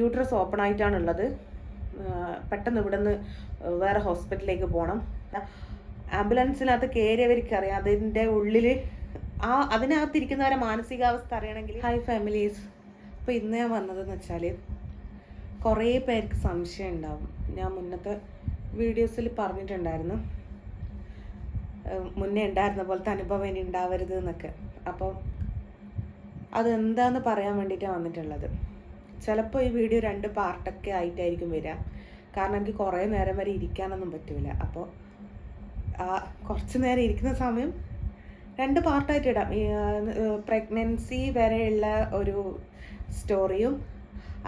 Uterus open ആയിട്ടാണുള്ളത്. പെട്ടെന്ന് ഇവിടെ നിന്ന് വേറെ ഹോസ്പിറ്റലിലേക്ക് പോകണം ആംബുലൻസിനകത്ത് കയറിയവർക്ക് അറിയാം അതിന്റെ ഉള്ളിൽ ആ അതിനകത്തിരിക്കുന്നവരെ മാനസികാവസ്ഥ അറിയണമെങ്കിൽ. ഹൈ ഫാമിലീസ് അപ്പോൾ ഇന്ന് ഞാൻ വന്നതെന്ന് വെച്ചാൽ കുറേ പേർക്ക് സംശയം ഉണ്ടാവും. ഞാൻ മുന്നത്തെ വീഡിയോസിൽ പറഞ്ഞിട്ടുണ്ടായിരുന്നു. മുന്നേ ഉണ്ടായിരുന്ന പോലത്തെ അനുഭവം ഇനി ഉണ്ടാവരുത് എന്നൊക്കെ. അപ്പം അതെന്താന്ന് പറയാൻ വേണ്ടിയിട്ടാണ് വന്നിട്ടുള്ളത്. ചിലപ്പോൾ ഈ വീഡിയോ രണ്ട് പാർട്ടൊക്കെ ആയിട്ടായിരിക്കും വരിക. കാരണം എനിക്ക് കുറേ നേരം വരെ ഇരിക്കാനൊന്നും പറ്റില്ല അപ്പോൾ ആ കുറച്ച് നേരം ഇരിക്കുന്ന സമയം രണ്ട് പാർട്ടായിട്ട് ഇടാം. പ്രഗ്നൻസി വരെയുള്ള ഒരു സ്റ്റോറിയും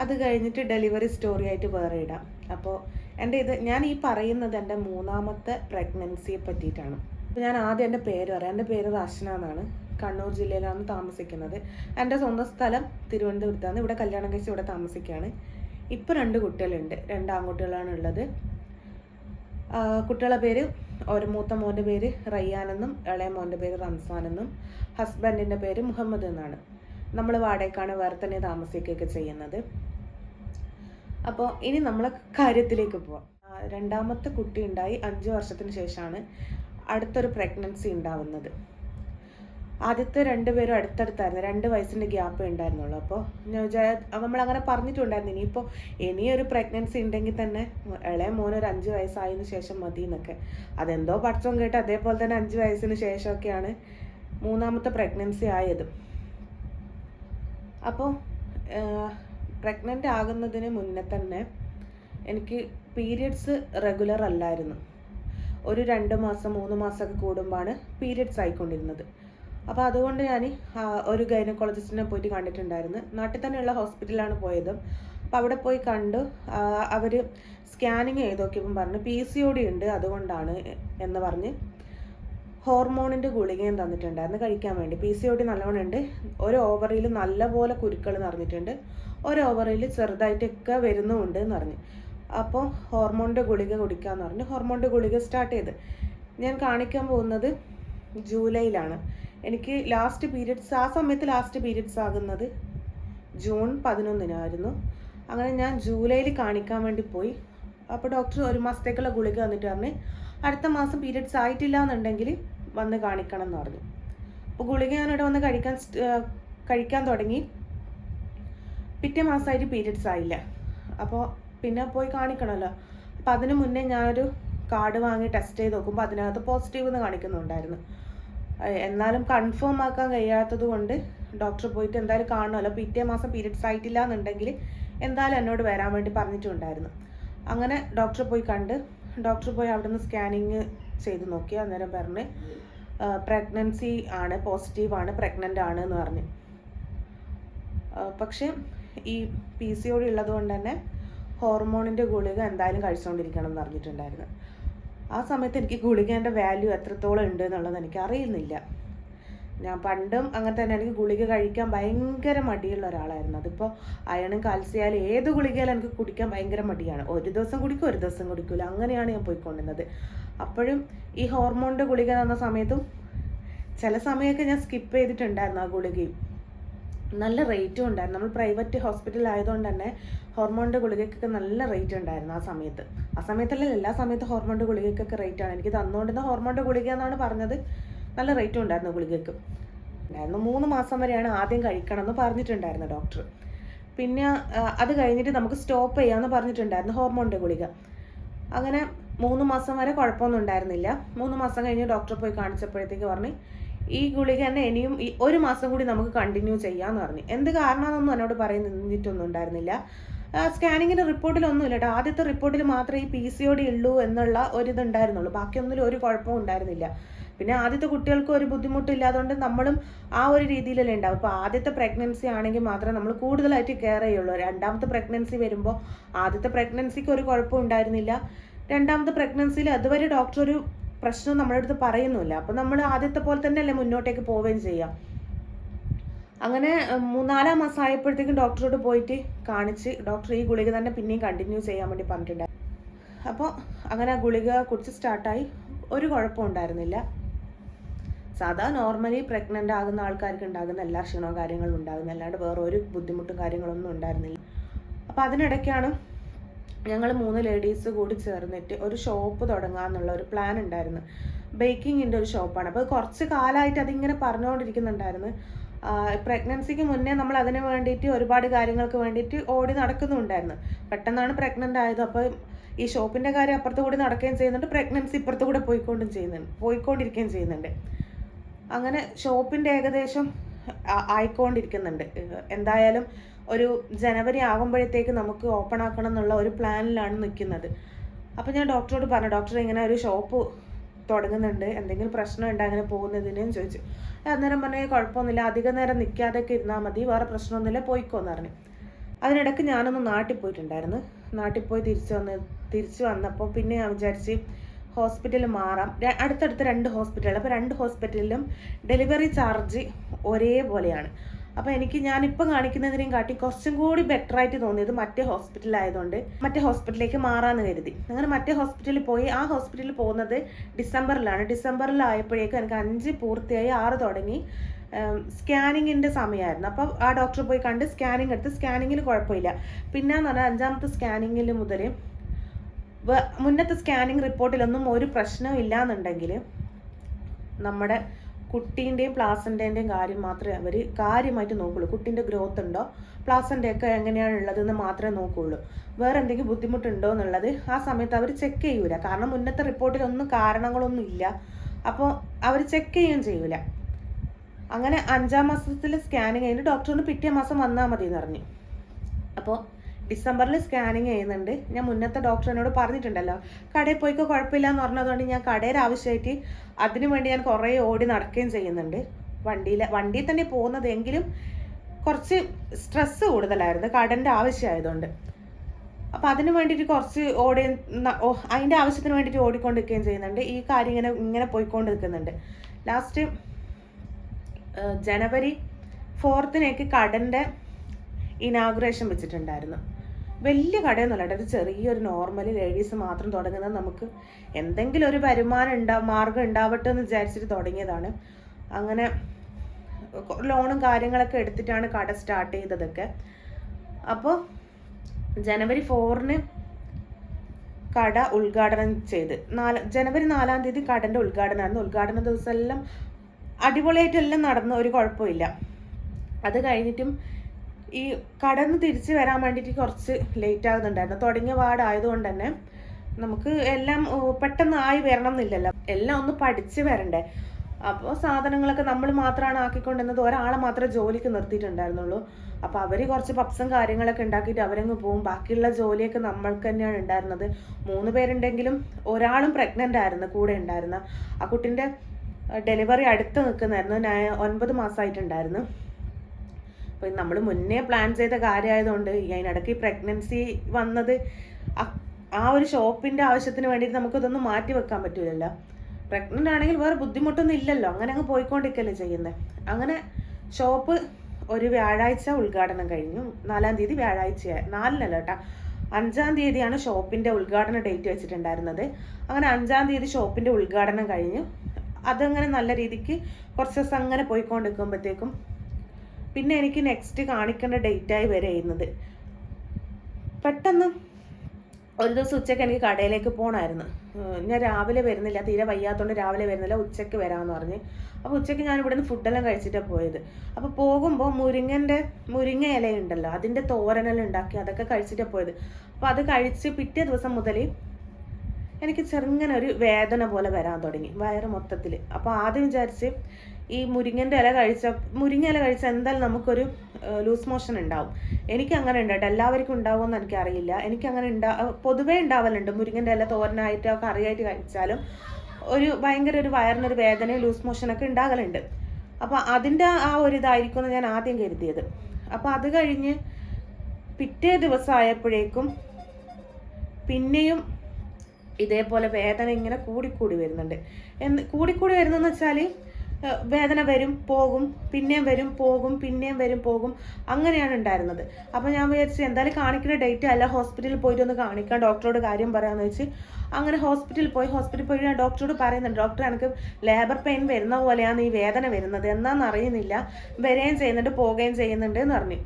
അത് കഴിഞ്ഞിട്ട് ഡെലിവറി സ്റ്റോറി ആയിട്ട് വേറെ ഇടാം. അപ്പോൾ എന്റെ ഇത് ഞാൻ ഈ പറയുന്നത് എന്റെ മൂന്നാമത്തെ പ്രഗ്നൻസിയെ പറ്റിയിട്ടാണ്. അപ്പോൾ ഞാൻ ആദ്യം എന്റെ പേര് പറയാം. എന്റെ പേര് റാഷന എന്നാണ്. കണ്ണൂർ ജില്ലയിലാണ് താമസിക്കുന്നത്. എന്റെ സ്വന്തം സ്ഥലം തിരുവനന്തപുരത്താണ്. ഇവിടെ കല്യാണം കഴിച്ച് ഇവിടെ താമസിക്കുകയാണ്. ഇപ്പോൾ രണ്ട് കുട്ടികളുണ്ട്. രണ്ട് ആൺകുട്ടികളാണ് ഉള്ളത് കുട്ടികളെ പേര് ഒരു മൂത്ത മോന്റെ പേര് റയ്യാനെന്നും ഇളയ മോന്റെ പേര് റംസാൻ എന്നും ഹസ്ബൻഡിന്റെ പേര് മുഹമ്മദ് എന്നാണ്. നമ്മൾ വാടകയ്ക്കാണ് വേറെ തന്നെ താമസിക്കുകയൊക്കെ ചെയ്യുന്നത്. അപ്പോൾ ഇനി നമ്മളെ കാര്യത്തിലേക്ക് പോവാം. രണ്ടാമത്തെ കുട്ടി ഉണ്ടായി അഞ്ച് വർഷത്തിന് ശേഷമാണ് അടുത്തൊരു പ്രഗ്നൻസി ഉണ്ടാവുന്നത്. ആദ്യത്തെ രണ്ടുപേരും അടുത്തടുത്തായിരുന്നു. രണ്ട് വയസ്സിന്റെ ഗ്യാപ്പ് ഉണ്ടായിരുന്നുള്ളൂ. അപ്പോൾ ഞാൻ അങ്ങനെ പറഞ്ഞിട്ടുണ്ടായിരുന്നു. ഇനിയിപ്പോൾ ഇനിയൊരു പ്രഗ്നൻസി ഉണ്ടെങ്കിൽ തന്നെ ഇളയ മോൻ ഒരു അഞ്ച് വയസ്സായതിനു ശേഷം മതി എന്നൊക്കെ അതെന്തോ പഠിച്ചോ കേട്ട് അതേപോലെ തന്നെ അഞ്ച് വയസ്സിന് ശേഷമൊക്കെയാണ് മൂന്നാമത്തെ പ്രഗ്നൻസി ആയത്. അപ്പോൾ പ്രഗ്നന്റ് ആകുന്നതിന് മുന്നേ തന്നെ എനിക്ക് പീരിയഡ്സ് റെഗുലർ അല്ലായിരുന്നു. ഒരു രണ്ട് മാസം മൂന്ന് മാസമൊക്കെ കൂടുമ്പോഴാണ് പീരിയഡ്സ് ആയിക്കൊണ്ടിരുന്നത്. അപ്പോൾ അതുകൊണ്ട് ഞാൻ ഒരു ഗൈനക്കോളജിസ്റ്റിനെ പോയിട്ട് കണ്ടിട്ടുണ്ടായിരുന്നു. നാട്ടിൽ തന്നെയുള്ള ഹോസ്പിറ്റലിലാണ് പോയത്. അപ്പോൾ അവിടെ പോയി കണ്ടു. അവർ സ്കാനിങ് ചെയ്ത് നോക്കിയപ്പം പറഞ്ഞു പി സി ഒ ഡി ഉണ്ട് അതുകൊണ്ടാണ് എന്ന് പറഞ്ഞ് ഹോർമോണിന്റെ ഗുളികയും തന്നിട്ടുണ്ടായിരുന്നു കഴിക്കാൻ വേണ്ടി. പി സി ഒ ഡി നല്ലോണം ഉണ്ട്. ഒരു ഓവറിൽ നല്ലപോലെ കുരുക്കൾ നിറഞ്ഞിട്ടുണ്ട്. ഒരു ഓവറിൽ ചെറുതായിട്ടൊക്കെ വരുന്നുമുണ്ട് എന്ന് പറഞ്ഞു. അപ്പോൾ ഹോർമോണിന്റെ ഗുളിക കുടിക്കാമെന്ന് പറഞ്ഞു ഹോർമോണിന്റെ ഗുളിക സ്റ്റാർട്ട് ചെയ്ത്. ഞാൻ കാണിക്കാൻ പോകുന്നത് ജൂലൈയിലാണ്. എനിക്ക് ലാസ്റ്റ് പീരിയഡ്സ് ആ സമയത്ത് ലാസ്റ്റ് പീരിയഡ്സ് ആകുന്നത് ജൂൺ പതിനൊന്നിനായിരുന്നു. അങ്ങനെ ഞാൻ ജൂലൈയിൽ കാണിക്കാൻ വേണ്ടി പോയി. അപ്പോൾ ഡോക്ടർ ഒരു മാസത്തേക്കുള്ള ഗുളിക തന്നിട്ട് പറഞ്ഞ് അടുത്ത മാസം പീരിയഡ്സ് ആയിട്ടില്ല എന്നുണ്ടെങ്കിൽ വന്ന് കാണിക്കണം എന്ന് പറഞ്ഞു. അപ്പോൾ ഗുളിക ഞാനിവിടെ വന്ന് കഴിക്കാൻ കഴിക്കാൻ തുടങ്ങി. പിറ്റേ മാസമായിട്ട് പീരിയഡ്സ് ആയില്ല. അപ്പോൾ പിന്നെ പോയി കാണിക്കണമല്ലോ. അപ്പോൾ അതിന് മുന്നേ ഞാനൊരു കാർഡ് വാങ്ങി ടെസ്റ്റ് ചെയ്ത് നോക്കുമ്പോൾ അതിനകത്ത് പോസിറ്റീവ് എന്ന് കാണിക്കുന്നുണ്ടായിരുന്നു. എന്നാലും കൺഫേം ആക്കാൻ കഴിയാത്തത് കൊണ്ട് ഡോക്ടർ പോയിട്ട് എന്തായാലും കാണണമല്ലോ പിറ്റേ മാസം പീരിയഡ്സ് ആയിട്ടില്ല എന്നുണ്ടെങ്കിൽ എന്തായാലും എന്നോട് വരാൻ വേണ്ടി പറഞ്ഞിട്ടുണ്ടായിരുന്നു. അങ്ങനെ ഡോക്ടറെ പോയി കണ്ട് ഡോക്ടർ പോയി അവിടുന്ന് സ്കാനിങ് ചെയ്ത് നോക്കി. അന്നേരം പറഞ്ഞ് പ്രഗ്നൻസി ആണ് പോസിറ്റീവ് ആണ് പ്രഗ്നന്റ് ആണ് എന്ന് പറഞ്ഞു. പക്ഷേ ഈ പി സി ഒ ഉള്ളത് കൊണ്ട് തന്നെ ഹോർമോണിന്റെ ഗുളിക എന്തായാലും കഴിച്ചുകൊണ്ടിരിക്കണം എന്ന് പറഞ്ഞിട്ടുണ്ടായിരുന്നു. ആ സമയത്ത് എനിക്ക് ഗുളികേന്റെ വാല്യൂ എത്രത്തോളം ഉണ്ട് എന്നുള്ളത് എനിക്ക് അറിയുന്നില്ല. ഞാൻ പണ്ടും അങ്ങനെ തന്നെ എനിക്ക് ഗുളിക കഴിക്കാൻ ഭയങ്കര മടിയുള്ള ഒരാളായിരുന്നു. അതിപ്പോൾ അയണും കാൽസ്യാലും ഏത് ഗുളികയാലും എനിക്ക് കുടിക്കാൻ ഭയങ്കര മടിയാണ്. ഒരു ദിവസം കുടിക്കും ഒരു ദിവസം കുടിക്കില്ല അങ്ങനെയാണ് ഞാൻ പോയിക്കൊണ്ടിരുന്നത്. അപ്പോഴും ഈ ഹോർമോണിന്റെ ഗുളിക തന്ന സമയത്തും ചില സമയമൊക്കെ ഞാൻ സ്കിപ്പ് ചെയ്തിട്ടുണ്ടായിരുന്നു ആ ഗുളികയും. നല്ല റേറ്റും ഉണ്ടായിരുന്നു. നമ്മൾ പ്രൈവറ്റ് ഹോസ്പിറ്റൽ ആയതുകൊണ്ട് തന്നെ ഹോർമോണിന്റെ ഗുളികയ്ക്കൊക്കെ നല്ല റേറ്റ് ഉണ്ടായിരുന്നു ആ സമയത്ത്. ആ സമയത്തല്ല എല്ലാ സമയത്തും ഹോർമോണിന്റെ ഗുളികയ്ക്കൊക്കെ റേറ്റ് ആണ്. എനിക്ക് തന്നുകൊണ്ടിരുന്ന ഹോർമോണിന്റെ ഗുളിക എന്നാണ് പറഞ്ഞത്. നല്ല റേറ്റും ഉണ്ടായിരുന്നു ഗുളികയ്ക്ക് ഉണ്ടായിരുന്നു മൂന്ന് മാസം വരെയാണ് ആദ്യം കഴിക്കണം എന്ന് പറഞ്ഞിട്ടുണ്ടായിരുന്നു ഡോക്ടർ പിന്നെ അത് കഴിഞ്ഞിട്ട് നമുക്ക് സ്റ്റോപ്പ് ചെയ്യാമെന്ന് പറഞ്ഞിട്ടുണ്ടായിരുന്നു ഹോർമോണിന്റെ ഗുളിക. അങ്ങനെ മൂന്ന് മാസം വരെ കുഴപ്പമൊന്നും ഉണ്ടായിരുന്നില്ല. മൂന്ന് മാസം കഴിഞ്ഞ് ഡോക്ടറെ പോയി കാണിച്ചപ്പോഴത്തേക്ക് പറഞ്ഞ് ഈ ഗുളിക തന്നെ ഇനിയും ഒരു മാസം കൂടി നമുക്ക് കണ്ടിന്യൂ ചെയ്യാമെന്ന് പറഞ്ഞു. എന്ത് കാരണമാണെന്നൊന്നും എന്നോട് പറയുന്നിട്ടൊന്നും ഉണ്ടായിരുന്നില്ല. സ്കാനിങ്ങിന്റെ റിപ്പോർട്ടിലൊന്നും ഇല്ല കേട്ടോ. ആദ്യത്തെ റിപ്പോർട്ടിൽ മാത്രമേ ഈ പി സി ഒ ഡി ഉള്ളൂ എന്നുള്ള ഒരു ബാക്കിയൊന്നിലും ഒരു കുഴപ്പവും ഉണ്ടായിരുന്നില്ല. പിന്നെ ആദ്യത്തെ കുട്ടികൾക്ക് ഒരു ബുദ്ധിമുട്ടില്ലാതുകൊണ്ട് നമ്മളും ആ ഒരു രീതിയിലല്ലേ ഉണ്ടാവും അപ്പോൾ ആദ്യത്തെ പ്രഗ്നൻസി ആണെങ്കിൽ മാത്രമേ നമ്മൾ കൂടുതലായിട്ട് കെയർ ചെയ്യുള്ളൂ. രണ്ടാമത്തെ പ്രഗ്നൻസി വരുമ്പോൾ ആദ്യത്തെ പ്രഗ്നൻസിക്ക് ഒരു കുഴപ്പമുണ്ടായിരുന്നില്ല രണ്ടാമത്തെ പ്രഗ്നൻസിയിൽ അതുവരെ ഡോക്ടർ ഒരു പ്രശ്നം നമ്മുടെ അടുത്ത് പറയുന്നില്ല അപ്പോൾ നമ്മൾ ആദ്യത്തെ പോലെ തന്നെ തന്നെയല്ലേ മുന്നോട്ടേക്ക് പോവുകയും ചെയ്യാം. അങ്ങനെ മൂന്നാലാം മാസം ആയപ്പോഴത്തേക്കും ഡോക്ടറോട് പോയിട്ട് കാണിച്ച് ഡോക്ടർ ഈ ഗുളിക തന്നെ പിന്നെയും കണ്ടിന്യൂ ചെയ്യാൻ വേണ്ടി പറഞ്ഞിട്ടുണ്ടായിരുന്നു അപ്പോൾ അങ്ങനെ ആ ഗുളിക കുടിച്ച് സ്റ്റാർട്ടായി ഒരു കുഴപ്പവും ഉണ്ടായിരുന്നില്ല. സാധാ നോർമലി പ്രഗ്നന്റ് ആകുന്ന ആൾക്കാർക്ക് ഉണ്ടാകുന്ന എല്ലാ ക്ഷീണവും കാര്യങ്ങളും ഉണ്ടാകുന്ന അല്ലാണ്ട് വേറെ ഒരു ബുദ്ധിമുട്ടും കാര്യങ്ങളൊന്നും ഉണ്ടായിരുന്നില്ല. അപ്പോൾ അതിനിടയ്ക്കാണ് ഞങ്ങൾ മൂന്ന് ലേഡീസ് കൂടി ചേർന്നിട്ട് ഒരു ഷോപ്പ് തുടങ്ങാമെന്നുള്ള ഒരു പ്ലാൻ ഉണ്ടായിരുന്നു. ബേക്കിങ്ങിന്റെ ഒരു ഷോപ്പാണ് അപ്പോൾ കുറച്ച് കാലമായിട്ട് അതിങ്ങനെ പറഞ്ഞുകൊണ്ടിരിക്കുന്നുണ്ടായിരുന്നു പ്രഗ്നൻസിക്ക് മുന്നേ നമ്മൾ അതിന് വേണ്ടിയിട്ട് ഒരുപാട് കാര്യങ്ങൾക്ക് വേണ്ടിയിട്ട് ഓടി നടക്കുന്നുണ്ടായിരുന്നു. പെട്ടെന്നാണ് പ്രഗ്നന്റ് ആയത്. അപ്പോൾ ഈ ഷോപ്പിന്റെ കാര്യം അപ്പുറത്ത് കൂടി നടക്കുകയും ചെയ്യുന്നുണ്ട്. പ്രഗ്നൻസി ഇപ്പുറത്ത് കൂടെ പോയിക്കൊണ്ടും ചെയ്യുന്നുണ്ട്. പോയിക്കൊണ്ടിരിക്കുകയും ചെയ്യുന്നുണ്ട്. അങ്ങനെ ഷോപ്പിന്റെ ഏകദേശം ആയിക്കൊണ്ടിരിക്കുന്നുണ്ട്. എന്തായാലും ഒരു ജനുവരി ആകുമ്പോഴത്തേക്ക് നമുക്ക് ഓപ്പൺ ആക്കണം എന്നുള്ള ഒരു പ്ലാനിലാണ് നിൽക്കുന്നത് അപ്പോൾ ഞാൻ ഡോക്ടറോട് പറഞ്ഞു ഡോക്ടർ ഇങ്ങനെ ഒരു ഷോപ്പ് തുടങ്ങുന്നുണ്ട്. എന്തെങ്കിലും പ്രശ്നമുണ്ട് അങ്ങനെ പോകുന്നതിനെന്ന് ചോദിച്ചു. അന്നേരം പറഞ്ഞു കുഴപ്പമൊന്നുമില്ല. അധിക നേരം നിൽക്കാതെയൊക്കെ ഇരുന്നാൽ മതി. വേറെ പ്രശ്നമൊന്നുമില്ല. പോയിക്കോന്ന് പറഞ്ഞു. അതിനിടയ്ക്ക് ഞാനൊന്ന് നാട്ടിൽ പോയിട്ടുണ്ടായിരുന്നു. നാട്ടിൽ പോയി തിരിച്ചു വന്ന് തിരിച്ചു വന്നപ്പോൾ പിന്നെ ഞാൻ വിചാരിച്ച് ഹോസ്പിറ്റലിൽ മാറാം. അടുത്തടുത്ത് രണ്ട് ഹോസ്പിറ്റലുകൾ അപ്പോൾ രണ്ട് ഹോസ്പിറ്റലിലും ഡെലിവറി ചാർജ് ഒരേപോലെയാണ്. അപ്പോൾ എനിക്ക് ഞാനിപ്പോൾ കാണിക്കുന്നതിനെയും കാട്ടി കുറച്ചും കൂടി ബെറ്റർ ആയിട്ട് തോന്നിയത് മറ്റേ ഹോസ്പിറ്റലായതുകൊണ്ട് മറ്റേ ഹോസ്പിറ്റലിലേക്ക് മാറാമെന്ന് കരുതി. അങ്ങനെ മറ്റേ ഹോസ്പിറ്റലിൽ പോയി. ആ ഹോസ്പിറ്റലിൽ പോകുന്നത് ഡിസംബറിലാണ്. ഡിസംബറിലായപ്പോഴേക്കും എനിക്ക് അഞ്ച് പൂർത്തിയായി ആറ് തുടങ്ങി. സ്കാനിങ്ങിന്റെ സമയമായിരുന്നു അപ്പോൾ ആ ഡോക്ടർ പോയി കണ്ട് സ്കാനിങ് എടുത്ത് സ്കാനിങ്ങിന് കുഴപ്പമില്ല. പിന്നെ എന്ന് പറഞ്ഞാൽ അഞ്ചാമത്തെ സ്കാനിങ്ങിൽ മുതൽ മുന്നത്തെ സ്കാനിങ് റിപ്പോർട്ടിലൊന്നും ഒരു പ്രശ്നവും ഇല്ലാന്നുണ്ടെങ്കിൽ നമ്മുടെ കുട്ടീന്റെയും പ്ലാസന്റെന്റെയും കാര്യം മാത്രമേ അവർ കാര്യമായിട്ട് നോക്കുള്ളൂ. കുട്ടീന്റെ ഗ്രോത്ത് ഉണ്ടോ? പ്ലാസന്റെ ഒക്കെ എങ്ങനെയാണ് ഉള്ളതെന്ന് മാത്രമേ നോക്കുള്ളൂ. വേറെ എന്തെങ്കിലും ബുദ്ധിമുട്ടുണ്ടോ എന്നുള്ളത് ആ സമയത്ത് അവർ ചെക്ക് ചെയ്യൂല. കാരണം മുന്നത്തെ റിപ്പോർട്ടിലൊന്നും കാരണങ്ങളൊന്നും ഇല്ല. അപ്പോൾ അവർ ചെക്ക് ചെയ്യുകയും ചെയ്യൂല. അങ്ങനെ അഞ്ചാം മാസത്തിൽ സ്കാനിങ് കഴിഞ്ഞ് ഡോക്ടറിന് പിറ്റേ മാസം വന്നാൽ മതി എന്ന് പറഞ്ഞു. അപ്പോൾ ഡിസംബറിൽ സ്കാനിങ് ചെയ്യുന്നുണ്ട്. ഞാൻ മുന്നത്തെ ഡോക്ടർ എന്നോട് പറഞ്ഞിട്ടുണ്ടല്ലോ കടയിൽ പോയിക്കോ കുഴപ്പമില്ല എന്ന് പറഞ്ഞതുകൊണ്ട് ഞാൻ കടയിൽ ആവശ്യമായിട്ട് അതിനു വേണ്ടി ഞാൻ കുറേ ഓടി നടക്കുകയും ചെയ്യുന്നുണ്ട്. വണ്ടിയിൽ വണ്ടിയിൽ തന്നെ പോകുന്നത് എങ്കിലും കുറച്ച് സ്ട്രെസ്സ് കൂടുതലായിരുന്നു കടന്റെ ആവശ്യമായതുകൊണ്ട്. അപ്പോൾ അതിന് വേണ്ടിയിട്ട് കുറച്ച് ഓടി അതിന്റെ ആവശ്യത്തിന് വേണ്ടിയിട്ട് ഓടിക്കൊണ്ടിരിക്കുകയും ചെയ്യുന്നുണ്ട്. ഈ കാര്യം ഇങ്ങനെ ഇങ്ങനെ പോയിക്കൊണ്ട് നിൽക്കുന്നുണ്ട്. ലാസ്റ്റ് ജനുവരി ഫോർത്തിനേക്ക് കടന്റെ ഇനാഗുറേഷൻ വെച്ചിട്ടുണ്ടായിരുന്നു. വലിയ കടയൊന്നുമല്ല കേട്ടോ. ഒരു ചെറിയൊരു നോർമൽ ലേഡീസ് മാത്രം തുടങ്ങുന്നത് നമുക്ക് എന്തെങ്കിലും ഒരു വരുമാനം ഉണ്ടാ മാർഗം ഉണ്ടാവട്ടെ എന്ന് വിചാരിച്ചിട്ട് തുടങ്ങിയതാണ്. അങ്ങനെ ലോണും കാര്യങ്ങളൊക്കെ എടുത്തിട്ടാണ് കട സ്റ്റാർട്ട് ചെയ്തതൊക്കെ. അപ്പോൾ ജനുവരി ഫോറിന് കട ഉദ്ഘാടനം ചെയ്ത്. നാല് ജനുവരി നാലാം തീയതി കടന്റെ ഉദ്ഘാടനമായിരുന്നു ഉദ്ഘാടന ദിവസമെല്ലാം അടിപൊളിയായിട്ടെല്ലാം നടന്നു. ഒരു കുഴപ്പമില്ല. അത് കഴിഞ്ഞിട്ടും ഈ കടന്ന് തിരിച്ച് വരാൻ വേണ്ടിയിട്ട് കുറച്ച് ലേറ്റ് ആകുന്നുണ്ടായിരുന്നു. തുടങ്ങിയ വാർഡായതുകൊണ്ട് തന്നെ നമുക്ക് എല്ലാം പെട്ടെന്ന് ആയി വരണം എന്നില്ലല്ലോ എല്ലാം ഒന്ന് പഠിച്ച് വരണ്ടേ. അപ്പോൾ സാധനങ്ങളൊക്കെ നമ്മൾ മാത്രമാണ് ആക്കിക്കൊണ്ടിരുന്നത്. ഒരാളെ മാത്രമേ ജോലിക്ക് നിർത്തിയിട്ടുണ്ടായിരുന്നുള്ളൂ. അപ്പോൾ അവർ കുറച്ച് പപ്സും കാര്യങ്ങളൊക്കെ ഉണ്ടാക്കിയിട്ട് അവരങ്ങ് പോകും. ബാക്കിയുള്ള ജോലിയൊക്കെ നമ്മൾക്ക് തന്നെയാണ് ഉണ്ടായിരുന്നത്. മൂന്ന് പേരുണ്ടെങ്കിലും ഒരാളും പ്രഗ്നന്റ് ആയിരുന്നു കൂടെ ഉണ്ടായിരുന്ന. ആ കുട്ടിന്റെ ഡെലിവറി അടുത്ത് നിൽക്കുന്നായിരുന്നു. ഒൻപത് മാസമായിട്ടുണ്ടായിരുന്നു. അപ്പോൾ നമ്മൾ മുന്നേ പ്ലാൻ ചെയ്ത കാര്യമായതുകൊണ്ട് അതിനിടയ്ക്ക് പ്രഗ്നൻസി വന്നത് ആ ഒരു ഷോപ്പിന്റെ ആവശ്യത്തിന് വേണ്ടിയിട്ട് നമുക്കിതൊന്നും മാറ്റി വെക്കാൻ പറ്റില്ലല്ലോ പ്രഗ്നന്റ് ആണെങ്കിൽ വേറെ ബുദ്ധിമുട്ടൊന്നും ഇല്ലല്ലോ. അങ്ങനെ അങ്ങ് പോയിക്കൊണ്ടിരിക്കല്ലേ ചെയ്യുന്നത് അങ്ങനെ ഷോപ്പ് ഒരു വ്യാഴാഴ്ച ഉദ്ഘാടനം കഴിഞ്ഞു. നാലാം തീയതി വ്യാഴാഴ്ച നാലിനല്ല കേട്ടോ. അഞ്ചാം തീയതിയാണ് ഷോപ്പിന്റെ ഉദ്ഘാടന ഡേറ്റ് വെച്ചിട്ടുണ്ടായിരുന്നത്. അങ്ങനെ അഞ്ചാം തീയതി ഷോപ്പിന്റെ ഉദ്ഘാടനം കഴിഞ്ഞു. അതങ്ങനെ നല്ല രീതിക്ക് കുറച്ച് ദിവസം അങ്ങനെ പോയിക്കൊണ്ടിരിക്കുമ്പോഴത്തേക്കും പിന്നെ എനിക്ക് നെക്സ്റ്റ് കാണിക്കേണ്ട ഡേറ്റായി വരെ ചെയ്യുന്നത് പെട്ടെന്ന് ഒരു ദിവസം ഉച്ചയ്ക്ക് എനിക്ക് കടയിലേക്ക് പോകണമായിരുന്നു ഞാൻ രാവിലെ വരുന്നില്ല തീരെ വയ്യാത്തതുകൊണ്ട് രാവിലെ വരുന്നില്ല ഉച്ചയ്ക്ക് വരാമെന്ന് പറഞ്ഞ്. അപ്പോൾ ഉച്ചയ്ക്ക് ഞാൻ ഇവിടുന്ന് ഫുഡെല്ലാം കഴിച്ചിട്ടാണ് പോയത്. അപ്പോൾ പോകുമ്പോൾ മുരിങ്ങന്റെ മുരിങ്ങ ഇലയുണ്ടല്ലോ അതിന്റെ തോരനെല്ലാം ഉണ്ടാക്കി അതൊക്കെ കഴിച്ചിട്ടാണ് പോയത്. അപ്പോൾ അത് കഴിച്ച് പിറ്റേ ദിവസം മുതൽ എനിക്ക് ചെറുങ്ങനെ ഒരു വേദന പോലെ വരാൻ തുടങ്ങി വയറ് മൊത്തത്തിൽ അപ്പോൾ ആദ്യം വിചാരിച്ച് ഈ മുരിങ്ങന്റെ ഇല കഴിച്ച മുരിങ്ങ ഇല കഴിച്ചാൽ എന്തായാലും നമുക്കൊരു ലൂസ് മോഷൻ ഉണ്ടാവും. എനിക്ക് അങ്ങനെ ഉണ്ട് കേട്ടോ. എല്ലാവർക്കും ഉണ്ടാവുമെന്ന് എനിക്കറിയില്ല. എനിക്ക് അങ്ങനെ ഉണ്ടാ പൊതുവേ ഉണ്ടാവലുണ്ട്. മുരിങ്ങന്റെ ഇല തോരനായിട്ടോ കറിയായിട്ട് കഴിച്ചാലും ഒരു ഭയങ്കര ഒരു വയറിനൊരു വേദനയും ലൂസ് മോഷനൊക്കെ ഉണ്ടാകലുണ്ട്. അപ്പോൾ അതിന്റെ ആ ഒരു ഇതായിരിക്കും എന്ന് ഞാൻ ആദ്യം കരുതിയത്. അപ്പോൾ അത് കഴിഞ്ഞ് പിറ്റേ ദിവസമായപ്പോഴേക്കും പിന്നെയും ഇതേപോലെ വേദന ഇങ്ങനെ കൂടിക്കൂടി വരുന്നുണ്ട്. എന്ന് കൂടിക്കൂടി വരുന്നതെന്ന് വെച്ചാൽ വേദന വരും പോകും പിന്നെയും വരും പോകും പിന്നെയും വരും പോകും. അങ്ങനെയാണ് ഉണ്ടായിരുന്നത്. അപ്പോൾ ഞാൻ വിചാരിച്ചു എന്തായാലും കാണിക്കുന്ന ഡേറ്റ് അല്ല ഹോസ്പിറ്റലിൽ പോയിട്ട് ഒന്ന് കാണിക്കാം ഡോക്ടറോട് കാര്യം പറയാമെന്ന് വെച്ച്. അങ്ങനെ ഹോസ്പിറ്റലിൽ പോയി ഹോസ്പിറ്റലിൽ പോയി ഞാൻ ഡോക്ടറോട് പറയുന്നുണ്ട് ഡോക്ടർ എനിക്ക് ലേബർ പെയിൻ വരുന്ന പോലെയാണ് ഈ വേദന വരുന്നത്. എന്താണെന്ന് അറിയുന്നില്ല. വരികയും ചെയ്യുന്നുണ്ട് പോവുകയും ചെയ്യുന്നുണ്ട് എന്ന് പറഞ്ഞു.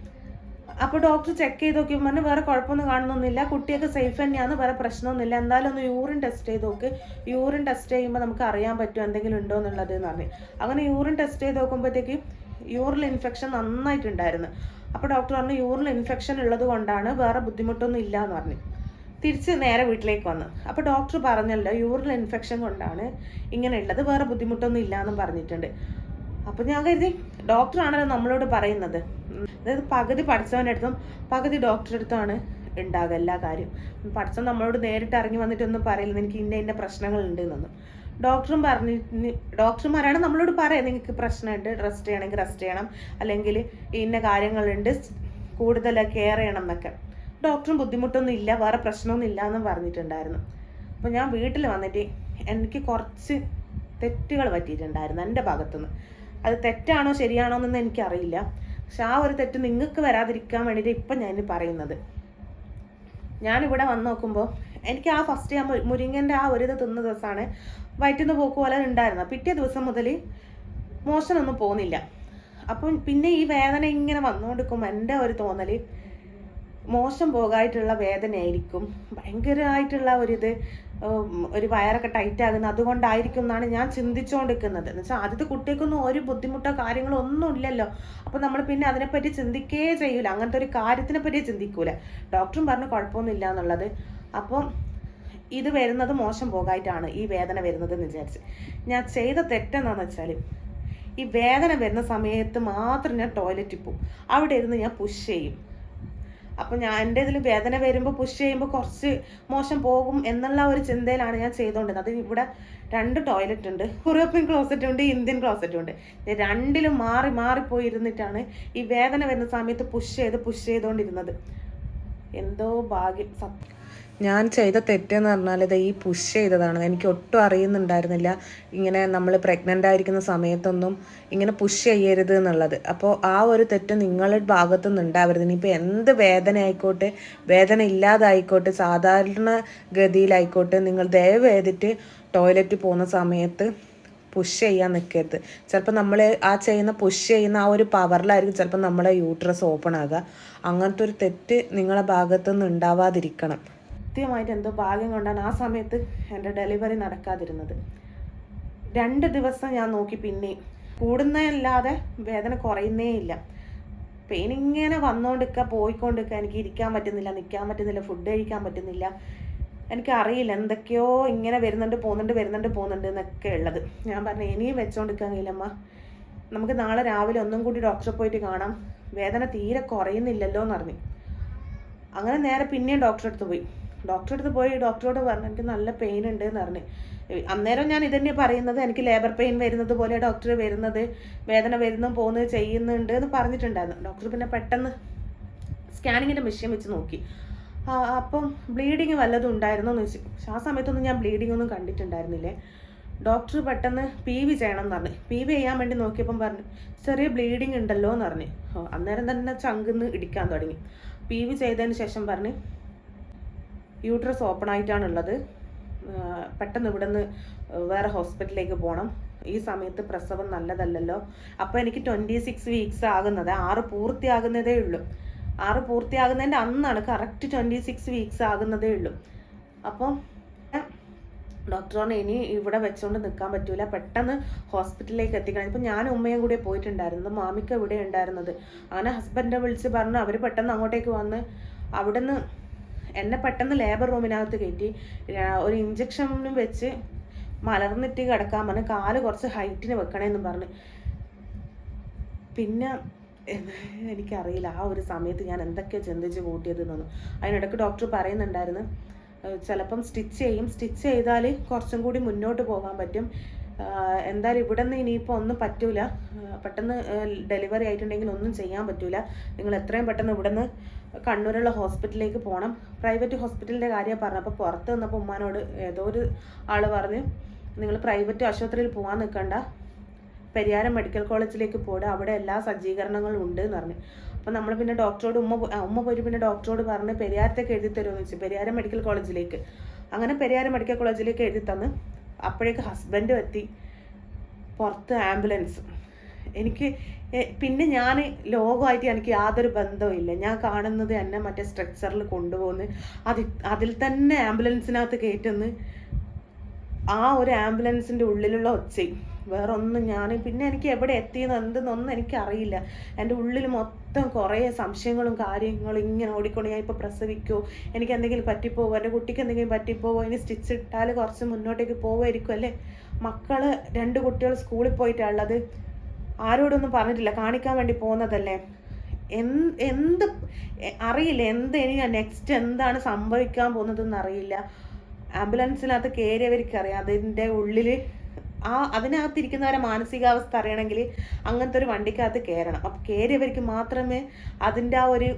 അപ്പോൾ ഡോക്ടർ ചെക്ക് ചെയ്ത് നോക്കി പറഞ്ഞു വേറെ കുഴപ്പമൊന്നും കാണുന്നൊന്നുമില്ല. കുട്ടിയൊക്കെ സേഫ് തന്നെയാണ് വേറെ പ്രശ്നമൊന്നുമില്ല. എന്തായാലും ഒന്ന് യൂറിൻ ടെസ്റ്റ് ചെയ്ത് നോക്ക്. യൂറിൻ ടെസ്റ്റ് ചെയ്യുമ്പോൾ നമുക്ക് അറിയാൻ പറ്റും എന്തെങ്കിലും ഉണ്ടോ എന്നുള്ളത് എന്ന് പറഞ്ഞു. അങ്ങനെ യൂറിൻ ടെസ്റ്റ് ചെയ്ത് നോക്കുമ്പോഴത്തേക്ക് യൂറിൽ ഇൻഫെക്ഷൻ നന്നായിട്ടുണ്ടായിരുന്നു. അപ്പോൾ ഡോക്ടർ പറഞ്ഞു യൂറിൽ ഇൻഫെക്ഷൻ ഉള്ളത് കൊണ്ടാണ് വേറെ ബുദ്ധിമുട്ടൊന്നും ഇല്ല എന്ന് പറഞ്ഞു. തിരിച്ച് നേരെ വീട്ടിലേക്ക് വന്നു. അപ്പോൾ ഡോക്ടർ പറഞ്ഞല്ലോ യൂറിൽ ഇൻഫെക്ഷൻ കൊണ്ടാണ് ഇങ്ങനെ ഉള്ളത്. വേറെ ബുദ്ധിമുട്ടൊന്നും ഇല്ല എന്നും പറഞ്ഞിട്ടുണ്ട്. അപ്പോൾ ഞാൻ കരുതി ഡോക്ടറാണല്ലോ നമ്മളോട് പറയുന്നത്. അതായത് പകുതി പഠിച്ചവന്റെ അടുത്തും പകുതി ഡോക്ടറുടെ അടുത്താണ് ഉണ്ടാകുക എല്ലാ കാര്യം പഠിച്ചവൻ നമ്മളോട് നേരിട്ട് ഇറങ്ങി വന്നിട്ടൊന്നും പറയില്ല. എനിക്ക് ഇന്ന ഇന്ന പ്രശ്നങ്ങളുണ്ട് എന്നൊന്നും. ഡോക്ടറും പറഞ്ഞ് ഡോക്ടർമാരാണ് നമ്മളോട് പറയാം നിങ്ങൾക്ക് പ്രശ്നമുണ്ട് റെസ്റ്റ് ചെയ്യണമെങ്കിൽ റെസ്റ്റ് ചെയ്യണം. അല്ലെങ്കിൽ ഇന്ന കാര്യങ്ങളുണ്ട് കൂടുതൽ കെയർ ചെയ്യണം എന്നൊക്കെ. ഡോക്ടറും ബുദ്ധിമുട്ടൊന്നും ഇല്ല വേറെ പ്രശ്നമൊന്നും ഇല്ല എന്നും പറഞ്ഞിട്ടുണ്ടായിരുന്നു. അപ്പോൾ ഞാൻ വീട്ടിൽ വന്നിട്ട് എനിക്ക് കുറച്ച് തെറ്റുകൾ പറ്റിയിട്ടുണ്ടായിരുന്നു എന്റെ ഭാഗത്തുനിന്ന്. അത് തെറ്റാണോ ശരിയാണോ എന്നൊന്നും എനിക്കറിയില്ല. പക്ഷെ ആ ഒരു തെറ്റ് നിങ്ങൾക്ക് വരാതിരിക്കാൻ വേണ്ടിയിട്ട് ഇപ്പം ഞാൻ പറയുന്നത്. ഞാനിവിടെ വന്ന് നോക്കുമ്പോൾ എനിക്ക് ആ ഫസ്റ്റ് മു- മുരിങ്ങന്റെ ആ ഒരു ഇത് തിന്ന ദിവസമാണ് വയറ്റുന്ന പോക്ക് പോലെ ഉണ്ടായിരുന്നത്. പിറ്റേ ദിവസം മുതൽ മോശനൊന്നും പോകുന്നില്ല. അപ്പം പിന്നെ ഈ വേദന ഇങ്ങനെ വന്നുകൊണ്ടിരിക്കുമ്പോൾ എന്റെ ഒരു തോന്നൽ മോശം പോകായിട്ടുള്ള വേദനയായിരിക്കും. ഭയങ്കരമായിട്ടുള്ള ഒരിത് ഒരു വയറൊക്കെ ടൈറ്റ് ആകുന്ന അതുകൊണ്ടായിരിക്കും എന്നാണ് ഞാൻ ചിന്തിച്ചുകൊണ്ടിരിക്കുന്നത് എന്ന് വെച്ചാൽ ആദ്യത്തെ കുട്ടികൾക്കൊന്നും ഒരു ബുദ്ധിമുട്ടോ കാര്യങ്ങളോ ഒന്നും ഇല്ലല്ലോ. അപ്പോൾ നമ്മൾ പിന്നെ അതിനെപ്പറ്റി ചിന്തിക്കേ ചെയ്യൂല. അങ്ങനത്തെ ഒരു കാര്യത്തിനെ പറ്റി ചിന്തിക്കൂല. ഡോക്ടറും പറഞ്ഞു കുഴപ്പമൊന്നുമില്ല എന്നുള്ളത്. അപ്പം ഇത് വരുന്നത് മോശം പോകായിട്ടാണ് ഈ വേദന വരുന്നത് എന്ന് വിചാരിച്ച്. ഞാൻ ചെയ്ത തെറ്റെന്താണെന്ന് വെച്ചാൽ ഈ വേദന വരുന്ന സമയത്ത് മാത്രം ഞാൻ ടോയ്ലറ്റിൽ പോകും അവിടെ ഇരുന്ന് ഞാൻ പുഷ് ചെയ്യും. അപ്പം ഞാൻ എന്റെ ഇതിൽ വേദന വരുമ്പോൾ പുഷ് ചെയ്യുമ്പോൾ കുറച്ച് മോശം പോകും എന്നുള്ള ഒരു ചിന്തയിലാണ് ഞാൻ ചെയ്തുകൊണ്ടിരുന്നത് അത് ഇവിടെ രണ്ട് ടോയ്ലറ്റ് ഉണ്ട്. യൂറോപ്യൻ ക്ലോസറ്റ് ഉണ്ട് ഇന്ത്യൻ ക്ലോസറ്റ് ഉണ്ട്. രണ്ടിലും മാറി മാറിപ്പോയി ഇരുന്നിട്ടാണ് ഈ വേദന വരുന്ന സമയത്ത് പുഷ് ചെയ്ത് പുഷ് ചെയ്തുകൊണ്ടിരുന്നത് എന്തോ ഭാഗ്യം. സത്യം. ഞാൻ ചെയ്ത തെറ്റെന്ന് പറഞ്ഞാൽ ഇത് ഈ പുഷ് ചെയ്തതാണ്. എനിക്ക് ഒട്ടും അറിയുന്നുണ്ടായിരുന്നില്ല. ഇങ്ങനെ നമ്മൾ പ്രഗ്നന്റ് ആയിരിക്കുന്ന സമയത്തൊന്നും ഇങ്ങനെ പുഷ് ചെയ്യരുത് എന്നുള്ളത്. അപ്പോൾ ആ ഒരു തെറ്റ് നിങ്ങളുടെ ഭാഗത്തു നിന്ന് ഉണ്ടാവരുത് ഇനിയിപ്പോൾ എന്ത് വേദന ആയിക്കോട്ടെ വേദന ഇല്ലാതായിക്കോട്ടെ സാധാരണ ഗതിയിലായിക്കോട്ടെ നിങ്ങൾ ദയവ് ചെയ്തിട്ട് ടോയ്ലറ്റ് പോകുന്ന സമയത്ത് പുഷ് ചെയ്യാൻ നിൽക്കരുത് ചിലപ്പോൾ നമ്മൾ ആ ചെയ്യുന്ന പുഷ് ചെയ്യുന്ന ആ ഒരു പവറിലായിരിക്കും ചിലപ്പോൾ നമ്മുടെ യൂട്രസ് ഓപ്പൺ ആകുക അങ്ങനത്തെ ഒരു തെറ്റ് നിങ്ങളുടെ ഭാഗത്തുനിന്ന് ഉണ്ടാവാതിരിക്കണം കൃത്യമായിട്ട് എന്തോ ഭാഗ്യം കൊണ്ടാണ് ആ സമയത്ത് എന്റെ ഡെലിവറി നടക്കാതിരുന്നത്. രണ്ട് ദിവസം ഞാൻ നോക്കി പിന്നെയും. കൂടുന്നതല്ലാതെ വേദന കുറയുന്നേ ഇല്ല. പെയിൻ ഇങ്ങനെ വന്നുകൊണ്ടിരിക്കുക പോയിക്കൊണ്ടിരിക്കുക എനിക്ക് ഇരിക്കാൻ പറ്റുന്നില്ല നിൽക്കാൻ പറ്റുന്നില്ല ഫുഡ് കഴിക്കാൻ പറ്റുന്നില്ല. എനിക്കറിയില്ല എന്തൊക്കെയോ ഇങ്ങനെ വരുന്നുണ്ട് പോകുന്നുണ്ട് വരുന്നുണ്ട് പോകുന്നുണ്ട് എന്നൊക്കെ ഉള്ളത്. ഞാൻ പറഞ്ഞു ഇനിയും വെച്ചോണ്ടിരിക്കാൻ കഴിയില്ലമ്മ. നമുക്ക് നാളെ രാവിലെ ഒന്നും കൂടി ഡോക്ടറെ പോയിട്ട് കാണാം. വേദന തീരെ കുറയുന്നില്ലല്ലോ എന്ന് പറഞ്ഞു. അങ്ങനെ നേരെ പിന്നെയും ഡോക്ടറെ അടുത്ത് പോയി. ഡോക്ടറെ അടുത്ത് പോയി ഡോക്ടറോട് പറഞ്ഞു എനിക്ക് നല്ല പെയിൻ ഉണ്ട് എന്ന് പറഞ്ഞു. അന്നേരം ഞാൻ ഇതന്നെ പറയുന്നത് എനിക്ക് ലേബർ പെയിൻ വരുന്നത് പോലെ ഡോക്ടർ വരുന്നത് വേദന വരുന്നു പോകുന്നത് ചെയ്യുന്നുണ്ട് എന്ന് പറഞ്ഞിട്ടുണ്ടായിരുന്നു. ഡോക്ടർ പിന്നെ പെട്ടെന്ന് സ്കാനിങ്ങിന്റെ മെഷീൻ വെച്ച് നോക്കി. അപ്പം ബ്ലീഡിങ് വല്ലതും ഉണ്ടായിരുന്നോ എന്ന് ചോദിച്ചു. പക്ഷെ ആ സമയത്തൊന്നും ഞാൻ ബ്ലീഡിംഗ് ഒന്നും കണ്ടിട്ടുണ്ടായിരുന്നില്ലേ. ഡോക്ടർ പെട്ടെന്ന് പി വി ചെയ്യണം എന്ന് പറഞ്ഞു. പി വി ചെയ്യാൻ വേണ്ടി നോക്കിയപ്പം പറഞ്ഞു ചെറിയ ബ്ലീഡിങ് ഉണ്ടല്ലോ എന്ന് പറഞ്ഞു. അന്നേരം തന്നെ ചങ്കിന്ന് ഇടിക്കാൻ തുടങ്ങി. പി വി ചെയ്തതിന് ശേഷം പറഞ്ഞ് യൂട്രസ് ഓപ്പൺ ആയിട്ടാണുള്ളത്. ഉള്ളത് പെട്ടെന്ന് ഇവിടെ നിന്ന് വേറെ ഹോസ്പിറ്റലിലേക്ക് പോകണം ഈ സമയത്ത് പ്രസവം നല്ലതല്ലല്ലോ. അപ്പോൾ എനിക്ക് ട്വന്റി സിക്സ് വീക്സ് ആകുന്നത്. ആറ് പൂർത്തിയാകുന്നതേ ഉള്ളൂ. ആറ് പൂർത്തിയാകുന്നതിന്റെ അന്നാണ് കറക്റ്റ് ട്വന്റി സിക്സ് വീക്സ് ആകുന്നതേ ഉള്ളൂ. അപ്പം ഡോക്ടർ ഇനി ഇവിടെ വെച്ചുകൊണ്ട് നിൽക്കാൻ പറ്റൂല. പെട്ടെന്ന് ഹോസ്പിറ്റലിലേക്ക് എത്തിക്കണം. ഇപ്പം ഞാൻ ഉമ്മയും കൂടെ പോയിട്ടുണ്ടായിരുന്നത് മാമിക്ക ഇവിടെ ഉണ്ടായിരുന്നത്. അങ്ങനെ ഹസ്ബൻഡിനെ വിളിച്ച് പറഞ്ഞു അവർ പെട്ടെന്ന് അങ്ങോട്ടേക്ക് വന്ന് അവിടുന്ന് എന്നെ പെട്ടെന്ന് ലേബർ റൂമിനകത്ത് കയറ്റി ഒരു ഇഞ്ചക്ഷനും വെച്ച് മലർന്നിട്ട് കിടക്കാൻ പറഞ്ഞു കാൽ കുറച്ച് ഹൈറ്റിന് വെക്കണേന്നും പറഞ്ഞ്. പിന്നെ എനിക്കറിയില്ല ആ ഒരു സമയത്ത് ഞാൻ എന്തൊക്കെയാണ് ചിന്തിച്ച് കൂട്ടിയതെന്നൊന്നും അതിനിടയ്ക്ക് ഡോക്ടർ പറയുന്നുണ്ടായിരുന്നു ചിലപ്പം സ്റ്റിച്ച് ചെയ്യും. സ്റ്റിച്ച് ചെയ്താൽ കുറച്ചും കൂടി മുന്നോട്ട് പോകാൻ പറ്റും. എന്തായാലും ഇവിടെ നിന്ന് ഇനിയിപ്പോൾ ഒന്നും പറ്റൂല. പെട്ടെന്ന് ഡെലിവറി ആയിട്ടുണ്ടെങ്കിൽ ഒന്നും ചെയ്യാൻ പറ്റൂല. നിങ്ങൾ എത്രയും പെട്ടെന്ന് ഇവിടെ നിന്ന് കണ്ണൂരുള്ള ഹോസ്പിറ്റലിലേക്ക് പോകണം പ്രൈവറ്റ് ഹോസ്പിറ്റലിന്റെ കാര്യം പറഞ്ഞപ്പോൾ പുറത്ത് നിന്നപ്പോൾ ഉമ്മാനോട് ഏതോ ഒരു ആൾ പറഞ്ഞ് നിങ്ങൾ പ്രൈവറ്റ് ആശുപത്രിയിൽ പോകാൻ നിൽക്കണ്ട പെരിയാരം മെഡിക്കൽ കോളേജിലേക്ക് പോയിട്ട് അവിടെ എല്ലാ സജ്ജീകരണങ്ങളും ഉണ്ട് എന്ന് പറഞ്ഞു. അപ്പം നമ്മൾ പിന്നെ ഡോക്ടറോട് ഉമ്മ ഉമ്മ പോയി പിന്നെ ഡോക്ടറോട് പറഞ്ഞ് പെരിയാരത്തേക്ക് എഴുതി തരുമെന്ന് വെച്ചു പെരിയാരം മെഡിക്കൽ കോളേജിലേക്ക്. അങ്ങനെ പെരിയാരം മെഡിക്കൽ കോളേജിലേക്ക് എഴുതി തന്ന് അപ്പോഴേക്ക് ഹസ്ബൻഡും എത്തി. പുറത്ത് ആംബുലൻസ്. എനിക്ക് പിന്നെ ഞാൻ ലോകമായിട്ട് എനിക്ക് യാതൊരു ബന്ധവുമില്ല ഞാൻ കാണുന്നത് എന്നെ മറ്റേ സ്ട്രക്ചറിൽ കൊണ്ടുപോകുന്നു അതിൽ തന്നെ ആംബുലൻസിനകത്ത് കയറ്റുന്നു ആ ഒരു ആംബുലൻസിന്റെ ഉള്ളിലുള്ള ഒച്ചയും. വേറെ ഒന്നും ഞാൻ പിന്നെ എനിക്ക് എവിടെ എത്തിയെന്ന് എന്തെന്നൊന്നും എനിക്കറിയില്ല. എന്റെ ഉള്ളിൽ മൊത്തം കുറേ സംശയങ്ങളും കാര്യങ്ങളും ഇങ്ങനെ ഓടിക്കൊണ്ട് ഞാൻ ഇപ്പോൾ പ്രസവിക്കുമോ എനിക്ക് എന്തെങ്കിലും പറ്റിപ്പോവോ എന്റെ കുട്ടിക്ക് എന്തെങ്കിലും പറ്റിപ്പോവോ ഇനി സ്റ്റിച്ച് ഇട്ടാൽ കുറച്ച് മുന്നോട്ടേക്ക് പോവുമായിരിക്കും അല്ലേ? മക്കൾ രണ്ട് കുട്ടികൾ സ്കൂളിൽ പോയിട്ടുള്ളത് ആരോടൊന്നും പറഞ്ഞിട്ടില്ല. കാണിക്കാൻ വേണ്ടി പോകുന്നതല്ലേ? എന്ത് എന്ത് അറിയില്ല. എന്ത് ഇനി നെക്സ്റ്റ് എന്താണ് സംഭവിക്കാൻ പോകുന്നതെന്ന് അറിയില്ല. ആംബുലൻസിനകത്ത് കയറിയവർക്ക് അറിയാം അതിന്റെ ഉള്ളിൽ ആ അതിനകത്തിരിക്കുന്നവരെ മാനസികാവസ്ഥ അറിയണമെങ്കിൽ അങ്ങനത്തെ ഒരു വണ്ടിക്കകത്ത് കയറണം അപ്പം കയറിയവർക്ക് മാത്രമേ അതിന്റെ ആ ഒരു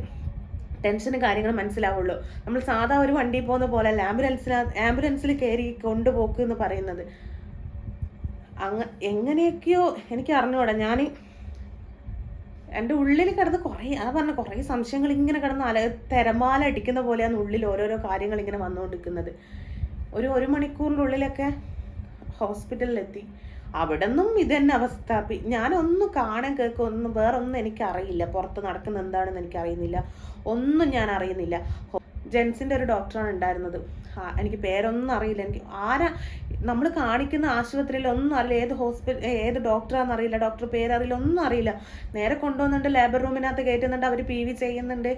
ടെൻഷനും കാര്യങ്ങളും മനസ്സിലാവുള്ളൂ. നമ്മൾ സാധാ ഒരു വണ്ടിയിൽ പോകുന്ന പോലെ ആംബുലൻസിനകത്ത് ആംബുലൻസിൽ കയറി കൊണ്ടുപോക്ക് എന്ന് പറയുന്നത്. അങ്ങ എങ്ങനെയൊക്കെയോ എനിക്ക് അറിഞ്ഞൂടാ. ഞാൻ എന്റെ ഉള്ളിൽ കിടന്ന് കുറേ അത് പറഞ്ഞ കുറേ സംശയങ്ങൾ ഇങ്ങനെ കിടന്ന് അല തിരമാല അടിക്കുന്ന പോലെയാണ് ഉള്ളിൽ ഓരോരോ കാര്യങ്ങൾ ഇങ്ങനെ വന്നുകൊണ്ടിരിക്കുന്നത് ഒരു ഒരു മണിക്കൂറിന്റെ ഉള്ളിലൊക്കെ ഹോസ്പിറ്റലിലെത്തി. അവിടെ നിന്നും ഇതന്നെ അവസ്ഥ. ഞാനൊന്നും കാണാൻ കേൾക്കും ഒന്നും വേറൊന്നും എനിക്കറിയില്ല. പുറത്ത് നടക്കുന്ന എന്താണെന്ന് എനിക്കറിയുന്നില്ല. ഒന്നും ഞാൻ അറിയുന്നില്ല ജെൻസിന്റെ ഒരു ഡോക്ടറാണ് ഉണ്ടായിരുന്നത്. എനിക്ക് പേരൊന്നും അറിയില്ല. എനിക്ക് ആരാ നമ്മൾ കാണിക്കുന്ന ആശുപത്രിയിൽ ഒന്നും അറിയില്ല. ഏത് ഹോസ്പിറ്റൽ ഏത് ഡോക്ടറാണെന്ന് അറിയില്ല. ഡോക്ടർ പേരറിയില്ല. ഒന്നും അറിയില്ല. നേരെ കൊണ്ടുവന്നിട്ട് ലേബർ റൂമിനകത്ത് കയറ്റുന്നുണ്ട്. അവർ പി വി ചെയ്യുന്നുണ്ട്.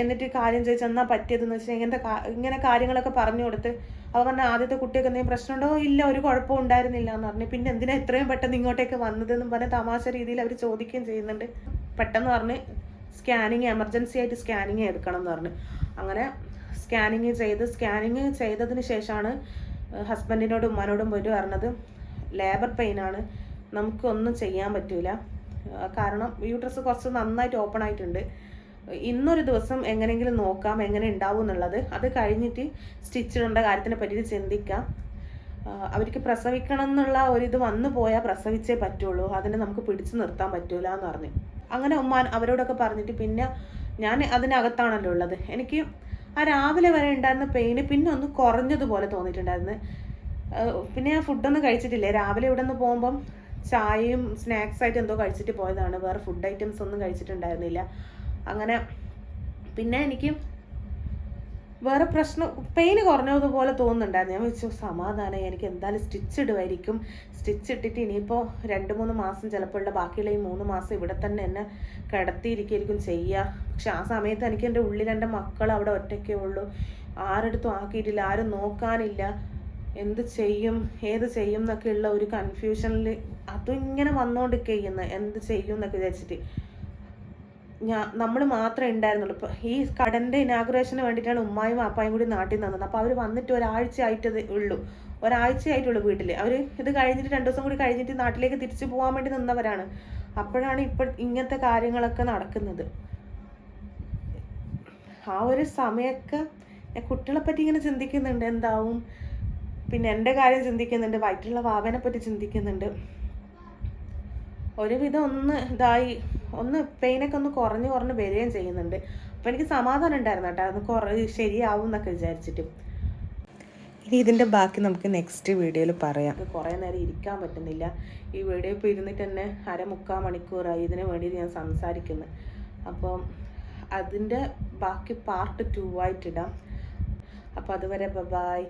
എന്നിട്ട് കാര്യം ചോദിച്ചാൽ എന്നാ പറ്റിയതെന്ന് വെച്ചാൽ ഇങ്ങനത്തെ ഇങ്ങനെ കാര്യങ്ങളൊക്കെ പറഞ്ഞു കൊടുത്ത് അവ പറഞ്ഞ ആദ്യത്തെ കുട്ടിയൊക്കെ എന്തെങ്കിലും പ്രശ്നമുണ്ടോ? ഇല്ല ഒരു കുഴപ്പവും ഉണ്ടായിരുന്നില്ല എന്ന് പറഞ്ഞു. പിന്നെ എന്തിനാ എത്രയും പെട്ടെന്ന് ഇങ്ങോട്ടേക്ക് വന്നതെന്നും പറഞ്ഞ് തമാശ രീതിയിൽ അവർ ചോദിക്കുകയും ചെയ്യുന്നുണ്ട്. പെട്ടെന്ന് പറഞ്ഞ് സ്കാനിങ് എമർജൻസി ആയിട്ട് സ്കാനിങ് എടുക്കണം എന്ന് പറഞ്ഞു. അങ്ങനെ സ്കാനിങ് ചെയ്ത് സ്കാനിങ് ചെയ്തതിന് ശേഷമാണ് ഹസ്ബൻഡിനോടും ഉമ്മാനോടും പോയിട്ട് പറഞ്ഞത് ലേബർ പെയിനാണ് നമുക്കൊന്നും ചെയ്യാൻ പറ്റില്ല കാരണം യൂട്രസ് കുറച്ച് നന്നായിട്ട് ഓപ്പൺ ആയിട്ടുണ്ട്. ഇന്നൊരു ദിവസം എങ്ങനെയെങ്കിലും നോക്കാം എങ്ങനെ ഉണ്ടാവും എന്നുള്ളത്. അത് കഴിഞ്ഞിട്ട് സ്റ്റിച്ച് ഇടേണ്ട കാര്യത്തിനെ പറ്റി ചിന്തിക്കാം. അവർക്ക് പ്രസവിക്കണം എന്നുള്ള ഒരിത് വന്നു പോയാൽ പ്രസവിച്ചേ പറ്റുള്ളൂ. അതിനെ നമുക്ക് പിടിച്ചു നിർത്താൻ പറ്റൂല എന്ന് പറഞ്ഞു. അങ്ങനെ ഉമ്മാൻ അവരോടൊക്കെ പറഞ്ഞിട്ട് പിന്നെ ഞാൻ അതിനകത്താണല്ലോ ഉള്ളത്. എനിക്ക് ആ രാവിലെ വരെ ഉണ്ടായിരുന്ന പെയിന് പിന്നെ ഒന്ന് കുറഞ്ഞതുപോലെ തോന്നിയിട്ടുണ്ടായിരുന്നു. പിന്നെ ഞാൻ ഫുഡൊന്നും കഴിച്ചിട്ടില്ലേ. രാവിലെ ഇവിടെ നിന്ന് പോകുമ്പം ചായയും സ്നാക്സ് ആയിട്ട് എന്തോ കഴിച്ചിട്ട് പോയതാണ്. വേറെ ഫുഡ് ഐറ്റംസ് ഒന്നും കഴിച്ചിട്ടുണ്ടായിരുന്നില്ല. അങ്ങനെ പിന്നെ എനിക്ക് വേറെ പ്രശ്നം പെയിന് കുറഞ്ഞതുപോലെ തോന്നുന്നുണ്ടായിരുന്നു. ഞാൻ വെച്ചു സമാധാനം എനിക്ക് എന്തായാലും സ്റ്റിച്ച് ഇടുമായിരിക്കും സ്റ്റിച്ച് ഇട്ടിട്ട് ഇനിയിപ്പോൾ രണ്ട് മൂന്ന് മാസം ചിലപ്പോൾ ഉള്ള ബാക്കിയുള്ള ഈ മൂന്ന് മാസം ഇവിടെ തന്നെ എന്നെ കിടത്തിയിരിക്കും ചെയ്യുക. പക്ഷെ ആ സമയത്ത് എനിക്ക് എന്റെ ഉള്ളിൽ എന്റെ മക്കൾ അവിടെ ഒറ്റയ്ക്കേ ഉള്ളൂ. ആരെടുത്തും ആക്കിയിട്ടില്ല ആരും നോക്കാനില്ല. എന്ത് ചെയ്യും ഏത് ചെയ്യും എന്നൊക്കെ ഉള്ള ഒരു കൺഫ്യൂഷനിൽ അതും ഇങ്ങനെ വന്നുകൊണ്ടിരിക്കുന്നത് എന്ത് ചെയ്യും എന്നൊക്കെ വിചാരിച്ചിട്ട്. ഞാൻ നമ്മൾ മാത്രമേ ഉണ്ടായിരുന്നുള്ളൂ ഇപ്പോൾ ഈ കടന്റെ ഇനാഗുറേഷന് വേണ്ടിയിട്ടാണ് ഉമ്മായും അപ്പായും കൂടി നാട്ടിൽ നിന്നത്. അപ്പോൾ അവർ വന്നിട്ട് ഒരാഴ്ച ആയിട്ടത് ഉള്ളൂ. ഒരാഴ്ച ആയിട്ടുള്ളൂ വീട്ടിൽ അവർ ഇത് കഴിഞ്ഞിട്ട് രണ്ട് ദിവസം കൂടി കഴിഞ്ഞിട്ട് നാട്ടിലേക്ക് തിരിച്ചു പോകാൻ വേണ്ടി നിന്നവരാണ്. അപ്പോഴാണ് ഇപ്പോൾ ഇങ്ങനത്തെ കാര്യങ്ങളൊക്കെ നടക്കുന്നത്. ആ ഒരു സമയമൊക്കെ ഞാൻ കുട്ടികളെ പറ്റി ഇങ്ങനെ ചിന്തിക്കുന്നുണ്ട്. എന്താവും? പിന്നെ എന്റെ കാര്യം ചിന്തിക്കുന്നുണ്ട്. വയറ്റുള്ള വാവനെ പറ്റി ചിന്തിക്കുന്നുണ്ട്. ഒരുവിധം ഒന്ന് ഇതായി ഒന്ന് പെയിനൊക്കെ ഒന്ന് കുറഞ്ഞ് കുറഞ്ഞ് വരികയും ചെയ്യുന്നുണ്ട്. അപ്പം എനിക്ക് സമാധാനം ഉണ്ടായിരുന്നു കേട്ടോ. അത് കുറേ ശരിയാവും എന്നൊക്കെ വിചാരിച്ചിട്ട്. ഇനി ഇതിന്റെ ബാക്കി നമുക്ക് നെക്സ്റ്റ് വീഡിയോയിൽ പറയാം. കുറേ നേരം ഇരിക്കാൻ പറ്റുന്നില്ല. ഈ വീഡിയോ ഇപ്പോൾ ഇരുന്നിട്ട് തന്നെ അര മുക്കാൽ മണിക്കൂറായി. ഇതിന് വേണ്ടി ഞാൻ സംസാരിക്കുന്നു. അപ്പം അതിന്റെ ബാക്കി പാർട്ട് ടു ആയിട്ടിടാം. അപ്പോൾ അതുവരെ ബൈ